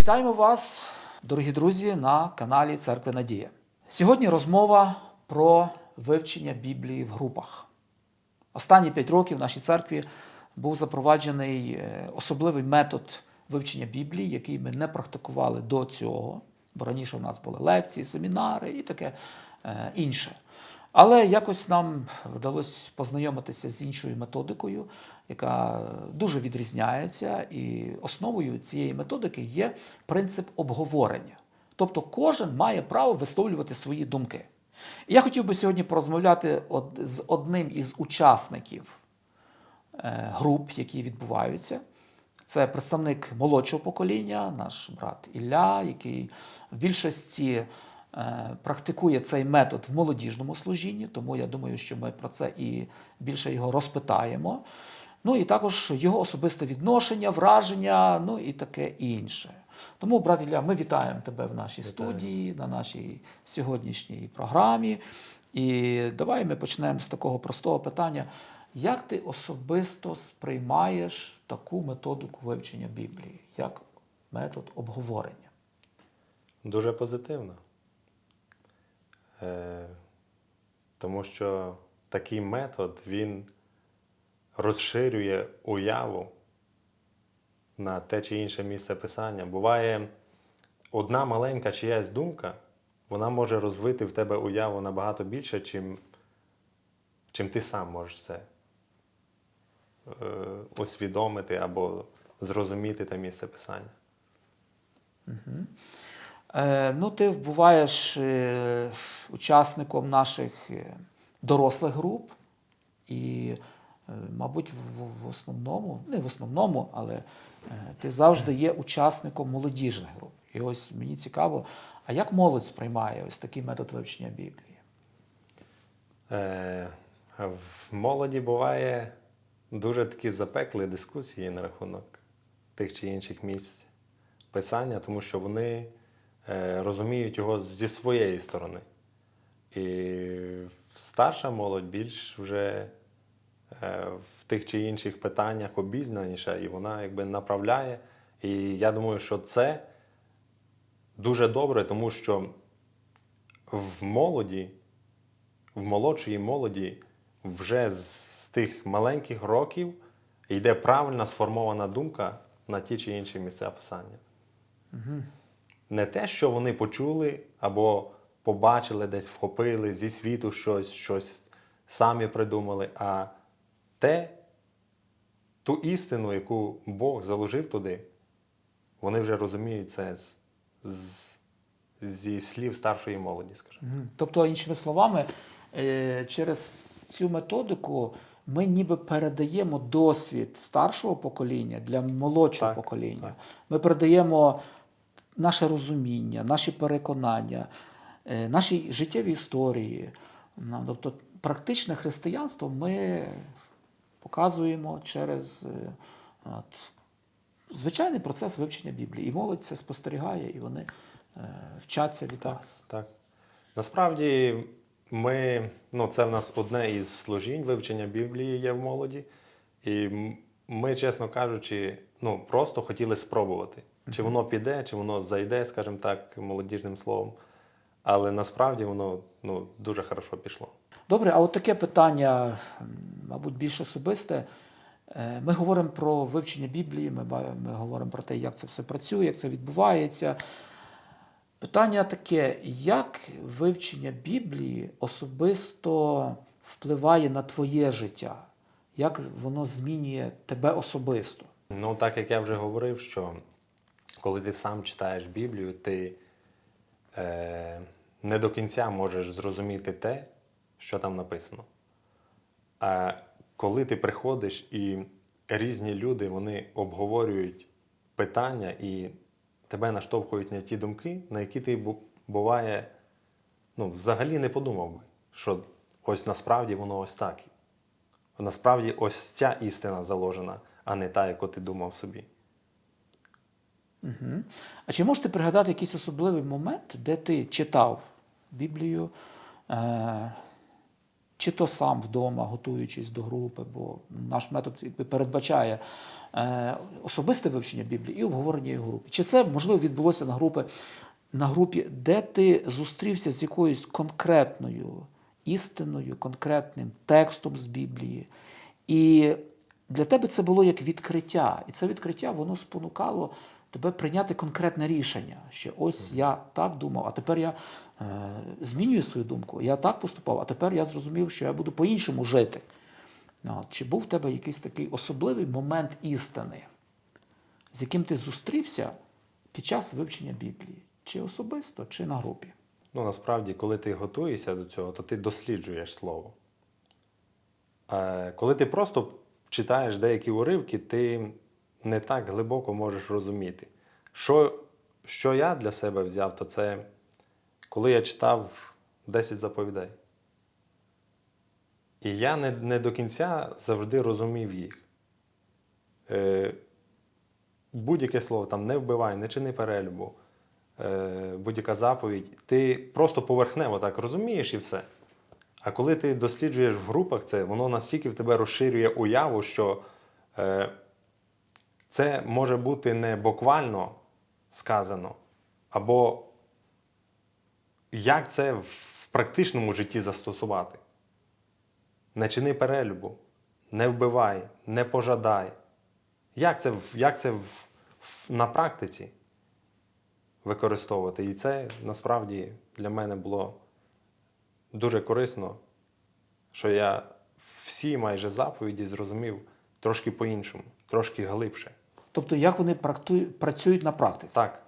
Вітаємо вас, дорогі друзі, на каналі Церкви Надія. Сьогодні розмова про вивчення Біблії в групах. Останні п'ять років в нашій церкві був запроваджений е, особливий метод вивчення Біблії, який ми не практикували до цього, бо раніше у нас були лекції, семінари і таке е, інше. Але якось нам вдалося познайомитися з іншою методикою, яка дуже відрізняється, і основою цієї методики є принцип обговорення. Тобто кожен має право висловлювати свої думки. І я хотів би сьогодні порозмовляти з одним із учасників е, груп, які відбуваються. Це представник молодшого покоління, наш брат Ілля, який в більшості практикує цей метод в молодіжному служінні, тому я думаю, що ми про це і більше його розпитаємо. Ну і також його особисте відношення, враження, ну і таке інше. Тому, брат Ілля, ми вітаємо тебе в нашій студії, на нашій сьогоднішній програмі. І давай ми почнемо з такого простого питання. Як ти особисто сприймаєш таку методику вивчення Біблії, як метод обговорення? Дуже позитивно. Е, тому що такий метод він розширює уяву на те чи інше місце писання. Буває одна маленька чиясь думка, вона може розвити в тебе уяву набагато більше, чим, чим ти сам можеш це е, усвідомити або зрозуміти те місце писання. Е, ну, ти буваєш е, учасником наших е, дорослих груп, і, е, мабуть, в, основному, не в основному, але е, ти завжди є учасником молодіжних груп. І ось мені цікаво, а як молодь сприймає ось такий метод вивчення Біблії? Е, в молоді буває дуже такі запекли дискусії на рахунок тих чи інших місць писання, тому що вони е, розуміють його зі своєї сторони. І старша молодь більш вже е, в тих чи інших питаннях обізнаніша, і вона якби направляє. І я думаю, що це дуже добре, тому що в молоді в молодшій молоді вже з, з тих маленьких років йде правильна сформована думка на ті чи інші місця писання. Не те, що вони почули або побачили, десь вхопили зі світу щось, щось самі придумали, а те, ту істину, яку Бог заложив туди, вони вже розуміють це з, з, зі слів старшої молоді, скажімо. Тобто, іншими словами, е, через цю методику ми ніби передаємо досвід старшого покоління для молодшого Так, покоління. так. Ми передаємо наше розуміння, наші переконання, е, наші життєві історії. Ну, Тобто, практичне християнство ми показуємо через е, от, звичайний процес вивчення Біблії. І молодь це спостерігає, і вони е, вчаться від вас. Так. Насправді, ми, ну, це в нас одне із служінь вивчення Біблії є в молоді. І ми, чесно кажучи, ну, просто хотіли спробувати. Чи воно піде, чи воно зайде, скажімо так, молодіжним словом. Але насправді воно ну, дуже хорошо пішло. Добре, а от таке питання, мабуть, більш особисте. Е, Ми говоримо про вивчення Біблії, ми, ми говоримо про те, як це все працює, як це відбувається. Питання таке: як вивчення Біблії особисто впливає на твоє життя? Як воно змінює тебе особисто? Ну, так як я вже говорив, що коли ти сам читаєш Біблію, ти е, не до кінця можеш зрозуміти те, що там написано. А коли ти приходиш і різні люди вони обговорюють питання і тебе наштовхують на ті думки, на які ти буває, ну, взагалі не подумав би, що ось насправді воно ось так. Насправді ось ця істина заложена, а не та, яку ти думав собі. Угу. А чи можете пригадати якийсь особливий момент, де ти читав Біблію, е- чи то сам вдома, готуючись до групи, бо наш метод якби, передбачає е, особисте вивчення Біблії і обговорення її в групі. Чи це можливо відбулося на групи, на групі, де ти зустрівся з якоюсь конкретною істиною, конкретним текстом з Біблії, і для тебе це було як відкриття, і це відкриття воно спонукало тебе прийняти конкретне рішення. Що ось я так думав, а тепер я е, змінюю свою думку. Я так поступав, а тепер я зрозумів, що я буду по-іншому жити. От, чи був в тебе якийсь такий особливий момент істини, з яким ти зустрівся під час вивчення Біблії? Чи особисто, чи на групі? Ну, насправді, коли ти готуєшся до цього, то ти досліджуєш слово. Е, Коли ти просто читаєш деякі уривки, ти не так глибоко можеш розуміти. Що, що я для себе взяв, то це коли я читав 10 заповідей. І я не, не до кінця завжди розумів їх. Е, будь-яке слово там не вбивай, не чини перелюбу, е, будь-яка заповідь, ти просто поверхнево так розумієш і все. А коли ти досліджуєш в групах це, воно настільки в тебе розширює уяву, що е, це може бути не буквально сказано, або як це в практичному житті застосувати. Не чини перелюбу, не вбивай, не пожадай. Як це, як це в, в- на практиці використовувати? І це насправді для мене було дуже корисно, що я всі майже заповіді зрозумів трошки по-іншому, трошки глибше. Тобто, як вони працюють на практиці? Так,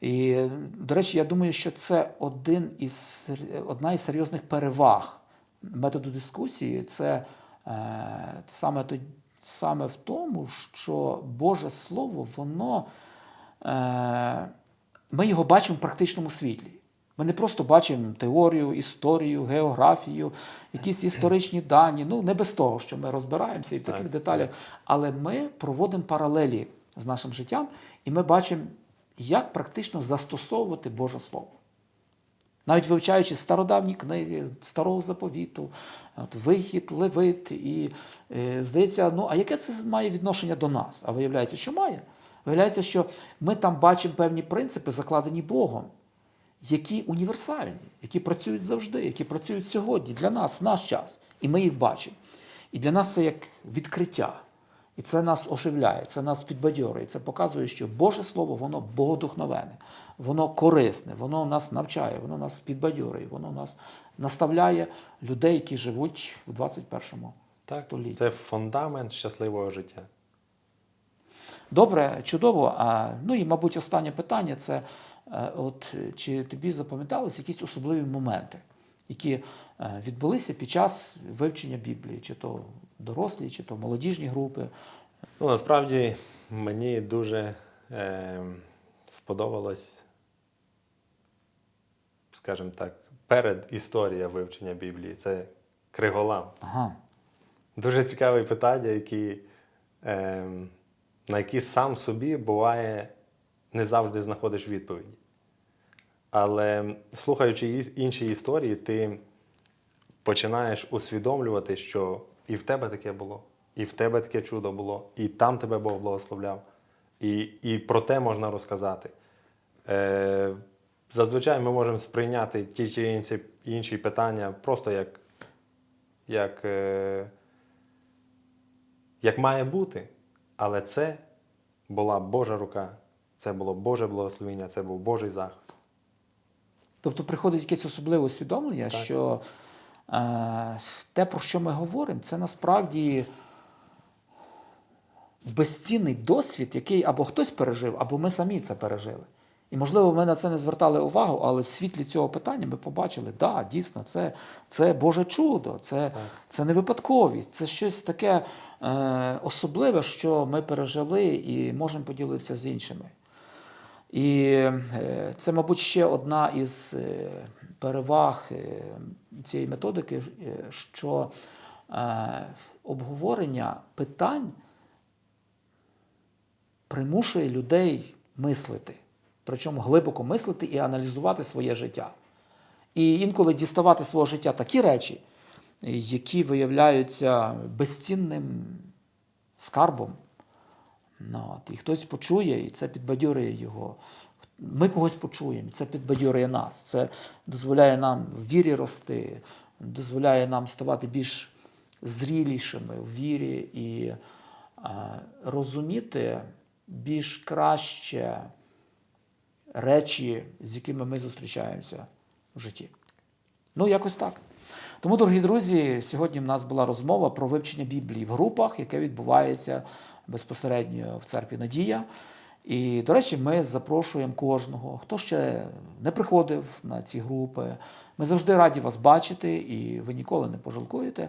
І, до речі, я думаю, що це один із, одна із серйозних переваг методу дискусії. Це е, саме, то- саме в тому, що Боже Слово, воно, е, ми його бачимо в практичному світлі. Ми не просто бачимо теорію, історію, географію, якісь історичні дані. Ну, не без того, що ми розбираємося і в таких Так, деталях. Але ми проводимо паралелі з нашим життям, і ми бачимо, як практично застосовувати Боже Слово. Навіть вивчаючи стародавні книги старого заповіту, от, вихід, левит, і е, здається, ну а яке це має відношення до нас? А виявляється, що має. Виявляється, що ми там бачимо певні принципи, закладені Богом, які універсальні, які працюють завжди, які працюють сьогодні для нас, в наш час. І ми їх бачимо. І для нас це як відкриття. І це нас оживляє, це нас підбадьорює. Це показує, що Боже Слово, воно богодухновене, воно корисне, воно нас навчає, воно нас підбадьорює, воно нас наставляє людей, які живуть у 21 так. столітті. Це фундамент щасливого життя. Добре, чудово. Ну і, мабуть, останнє питання це от, е, чи тобі запам'ятались якісь особливі моменти, які е, відбулися під час вивчення Біблії, чи то дорослі, чи то молодіжні групи. Ну, насправді мені дуже е, сподобалось, скажімо так, перед історія вивчення Біблії. Це Криголам. Ага. Дуже цікаве питання, які, е, на які сам собі буває не завжди знаходиш відповіді. Але слухаючи інші історії, ти починаєш усвідомлювати, що і в тебе таке було, і в тебе таке чудо було, і там тебе Бог благословляв, і, і про те можна розказати. Е, зазвичай ми можемо сприйняти ті чи інші, інші питання просто як, як, е, як має бути. Але це була Божа рука, це було Боже благословення, це був Божий захист. Тобто приходить якесь особливе усвідомлення, Так. що е, те, про що ми говоримо, це насправді безцінний досвід, який або хтось пережив, або ми самі це пережили. І, можливо, ми на це не звертали увагу, але в світлі цього питання ми побачили, да, дійсно, це, це Боже чудо, це, це не випадковість, це щось таке е, особливе, що ми пережили і можемо поділитися з іншими. І е, це, мабуть, ще одна із е, переваг е, цієї методики, що обговорення питань примушує людей мислити, причому глибоко мислити і аналізувати своє життя. І інколи діставати свого життя такі речі, які виявляються безцінним скарбом. Ну, от, і хтось почує, і це підбадьорює його. Ми когось почуємо, це підбадьорює нас. Це дозволяє нам в вірі рости, дозволяє нам ставати більш зрілішими в вірі і е, розуміти більш краще речі, з якими ми зустрічаємося в житті. Ну, якось так. Тому, дорогі друзі, сьогодні в нас була розмова про вивчення Біблії в групах, яке відбувається безпосередньо в церкві Надія. І, до речі, ми запрошуємо кожного, хто ще не приходив на ці групи. Ми завжди раді вас бачити, і ви ніколи не пожалкуєте,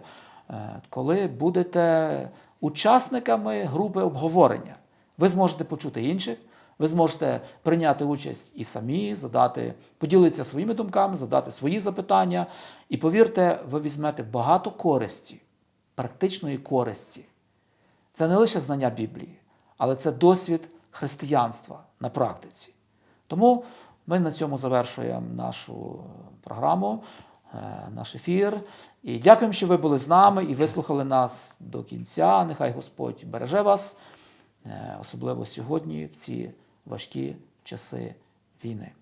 е, коли будете учасниками групи обговорення. Ви зможете почути інших, ви зможете прийняти участь і самі, задати, поділитися своїми думками, задати свої запитання. І повірте, ви візьмете багато користі, практичної користі. Це не лише знання Біблії, але це досвід християнства на практиці. Тому ми на цьому завершуємо нашу програму, е, наш ефір. І дякуємо, що ви були з нами і вислухали нас до кінця. Нехай Господь береже вас, е, особливо сьогодні, в ці важкі часи війни.